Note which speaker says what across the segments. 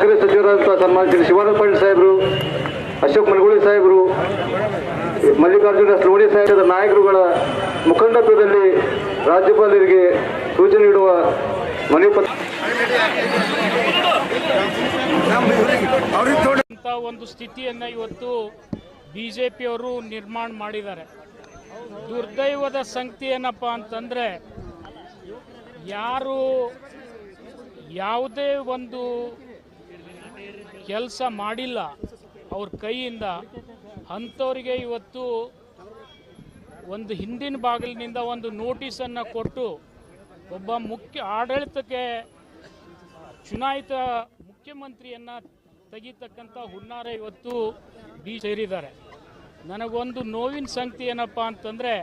Speaker 1: ಮುಖಂಡರಾದಂಥ ಸಚಿವರಾದಂಥ ಶ್ರೀ ಶಿವಾನಂದ ಪಾಟೀಲ್ ಸಾಹೇಬರು, ಅಶೋಕ್ ಮನಗುಳಿ ಸಾಹೇಬರು, ಮಲ್ಲಿಕಾರ್ಜುನ ಸ್ಲೋಡಿ ಸಾಹೇಬರ ನಾಯಕರುಗಳ ಮುಖಂಡತ್ವದಲ್ಲಿ ರಾಜ್ಯಪಾಲರಿಗೆ ಸೂಚನೆ ನೀಡುವ ಮನವಿ ಪತ್ರ.
Speaker 2: ಒಂದು ಸ್ಥಿತಿಯನ್ನು ಇವತ್ತು ಬಿ ಜೆ ನಿರ್ಮಾಣ ಮಾಡಿದ್ದಾರೆ. ದುರ್ದೈವದ ಸಂಗತಿ ಏನಪ್ಪ ಅಂತಂದರೆ, ಯಾರು ಯಾವುದೇ ಒಂದು ಕೆಲಸ ಮಾಡಿಲ್ಲ. ಅವ್ರ ಕೈಯಿಂದ ಅಂಥವ್ರಿಗೆ ಇವತ್ತು ಒಂದು ಹಿಂದಿನ ಬಾಗಿಲಿನಿಂದ ಒಂದು ನೋಟಿಸನ್ನು ಕೊಟ್ಟು ಒಬ್ಬ ಮುಖ್ಯ ಆಡಳಿತಕ್ಕೆ ಚುನಾಯಿತ ಮುಖ್ಯಮಂತ್ರಿಯನ್ನು ತೆಗಿತಕ್ಕಂಥ ಹುನ್ನಾರ ಇವತ್ತು ಬಿ ಸೇರಿದ್ದಾರೆ. ನನಗೊಂದು ನೋವಿನ ಸಂಗತಿ ಏನಪ್ಪ ಅಂತಂದರೆ,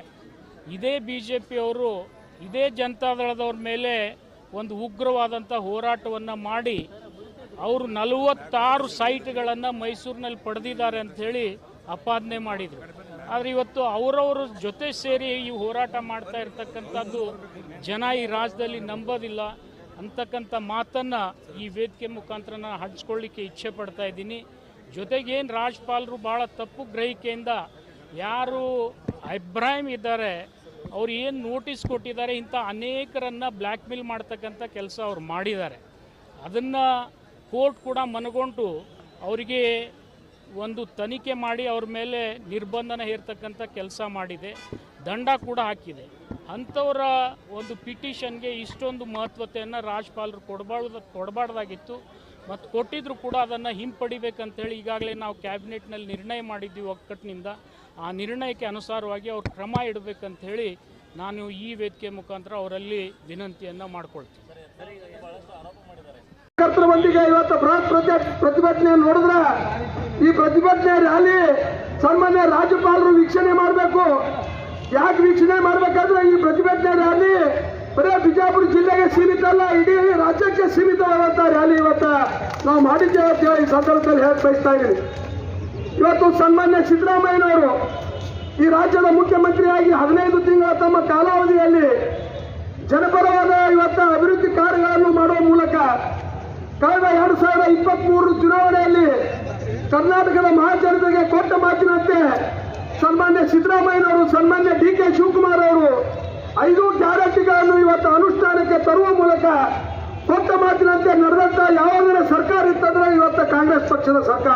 Speaker 2: ಇದೇ ಬಿ ಜೆ ಪಿಯವರು ಇದೇ ಜನತಾದಳದವ್ರ ಮೇಲೆ ಒಂದು ಉಗ್ರವಾದಂಥ ಹೋರಾಟವನ್ನು ಮಾಡಿ ಅವರು ನಲವತ್ತಾರು ಸೈಟ್ಗಳನ್ನು ಮೈಸೂರಿನಲ್ಲಿ ಪಡೆದಿದ್ದಾರೆ ಅಂಥೇಳಿ ಅಪಾದನೆ ಮಾಡಿದರು. ಆದರೆ ಇವತ್ತು ಅವರವ್ರ ಜೊತೆ ಸೇರಿ ಈ ಹೋರಾಟ ಮಾಡ್ತಾ ಇರ್ತಕ್ಕಂಥದ್ದು ಜನ ಈ ರಾಜ್ಯದಲ್ಲಿ ನಂಬೋದಿಲ್ಲ ಅಂತಕ್ಕಂಥ ಮಾತನ್ನು ಈ ವೇದಿಕೆ ಮುಖಾಂತರ ನಾನು ಹಂಚ್ಕೊಳ್ಳಿಕ್ಕೆ ಇಚ್ಛೆ ಪಡ್ತಾ ಇದ್ದೀನಿ. ಜೊತೆಗೇನು ರಾಜ್ಪಾಲರು ಭಾಳ ತಪ್ಪು ಗ್ರಹಿಕೆಯಿಂದ ಯಾರು ಇಬ್ರಾಹಿಂ ಇದ್ದಾರೆ, ಅವ್ರು ಏನು ನೋಟಿಸ್ ಕೊಟ್ಟಿದ್ದಾರೆ, ಇಂಥ ಅನೇಕರನ್ನು ಬ್ಲ್ಯಾಕ್ ಮೇಲ್ ಮಾಡ್ತಕ್ಕಂಥ ಕೆಲಸ ಅವ್ರು ಮಾಡಿದ್ದಾರೆ. ಅದನ್ನು ಕೋರ್ಟ್ ಕೂಡ ಮನಗೊಂಡು ಅವರಿಗೆ ಒಂದು ತನಿಖೆ ಮಾಡಿ ಅವ್ರ ಮೇಲೆ ನಿರ್ಬಂಧನ ಹೇರ್ತಕ್ಕಂಥ ಕೆಲಸ ಮಾಡಿದೆ, ದಂಡ ಕೂಡ ಹಾಕಿದೆ. ಅಂಥವರ ಒಂದು ಪಿಟಿಷನ್ಗೆ ಇಷ್ಟೊಂದು ಮಹತ್ವತೆಯನ್ನು ರಾಜ್ಪಾಲರು ಕೊಡಬಾರ್ದು, ಕೊಡಬಾರ್ದಾಗಿತ್ತು. ಮತ್ತು ಕೊಟ್ಟಿದ್ರು ಕೂಡ ಅದನ್ನು ಹಿಂಪಡಿಬೇಕಂತೇಳಿ ಈಗಾಗಲೇ ನಾವು ಕ್ಯಾಬಿನೆಟ್ನಲ್ಲಿ ನಿರ್ಣಯ ಮಾಡಿದ್ದೀವಿ ಒಕ್ಕಟ್ಟಿನಿಂದ ಆ ನಿರ್ಣಯಕ್ಕೆ ಅನುಸಾರವಾಗಿ ಅವ್ರು ಕ್ರಮ ಇಡಬೇಕಂತ ಹೇಳಿ ನಾನು ಈ ವೇದಿಕೆ ಮುಖಾಂತರ ಅವರಲ್ಲಿ ವಿನಂತಿಯನ್ನು ಮಾಡ್ಕೊಳ್ತೀನಿ.
Speaker 3: ಕಾರ್ಯಕರ್ತರೊಂದಿಗೆ ಇವತ್ತು ಬೃಹತ್ ಪ್ರತಿ- ಪ್ರತಿಭಟನೆ ನೋಡಿದ್ರೆ. ಈ ಪ್ರತಿಭಟನೆ ರ್ಯಾಲಿ ಸನ್ಮಾನ್ಯ ರಾಜ್ಯಪಾಲರು ವೀಕ್ಷಣೆ ಮಾಡಬೇಕು. ಯಾಕೆ ವೀಕ್ಷಣೆ ಮಾಡಬೇಕಾದ್ರೆ ಈ ಪ್ರತಿಭಟನೆ ರ್ಯಾಲಿ? ಬರೀ ಬಿಜಾಪುರ ಜಿಲ್ಲೆಗೆ ಸೀಮಿತ ಅಲ್ಲ, ಇಡೀ ರಾಜ್ಯಕ್ಕೆ ಸೀಮಿತವಾದಂಥ ರ್ಯಾಲಿ ಇವತ್ತು ನಾವು ಮಾಡಿದ್ದೇವೆ ಅಂತ ಹೇಳಿ ಈ ಸಂದರ್ಭದಲ್ಲಿ ಹೇಳಕ್ ಬಯಸ್ತಾ ಇದ್ದೀನಿ. ಇವತ್ತು ಸನ್ಮಾನ್ಯ ಸಿದ್ದರಾಮಯ್ಯನವರು ಈ ರಾಜ್ಯದ ಮುಖ್ಯಮಂತ್ರಿಯಾಗಿ ಹದಿನೈದು ತಿಂಗಳ ತಮ್ಮ ಕಾಲಾವಧಿಯಲ್ಲಿ ಜನಪರವಾದ ಇವತ್ತು ಅಭಿವೃದ್ಧಿ ಕಾರ್ಯಗಳನ್ನು ಮಾಡುವ ಮೂಲಕ ಕಳೆದ ಎರಡು ಸಾವಿರದ ಇಪ್ಪತ್ತ್ ಮೂರು ಚುನಾವಣೆಯಲ್ಲಿ ಕರ್ನಾಟಕದ ಮಹಾಜನತೆಗೆ ಕೊಟ್ಟ ಮಾತಿನಂತೆ ಸನ್ಮಾನ್ಯ ಸಿದ್ದರಾಮಯ್ಯನವರು, ಸನ್ಮಾನ್ಯ ಡಿ ಕೆ ಶಿವಕುಮಾರ್ ಅವರು ಐದು ಗ್ಯಾರಂಟಿಗಳನ್ನು ಇವತ್ತು ಅನುಷ್ಠಾನಕ್ಕೆ ತರುವ ಮೂಲಕ ಕೊಟ್ಟ ಮಾತಿನಂತೆ ನಡೆದಂತ ಯಾವಾಗಲೂ ಸರ್ಕಾರ ಇತ್ತಂದ್ರೆ ಇವತ್ತು ಕಾಂಗ್ರೆಸ್ ಪಕ್ಷದ ಸರ್ಕಾರ.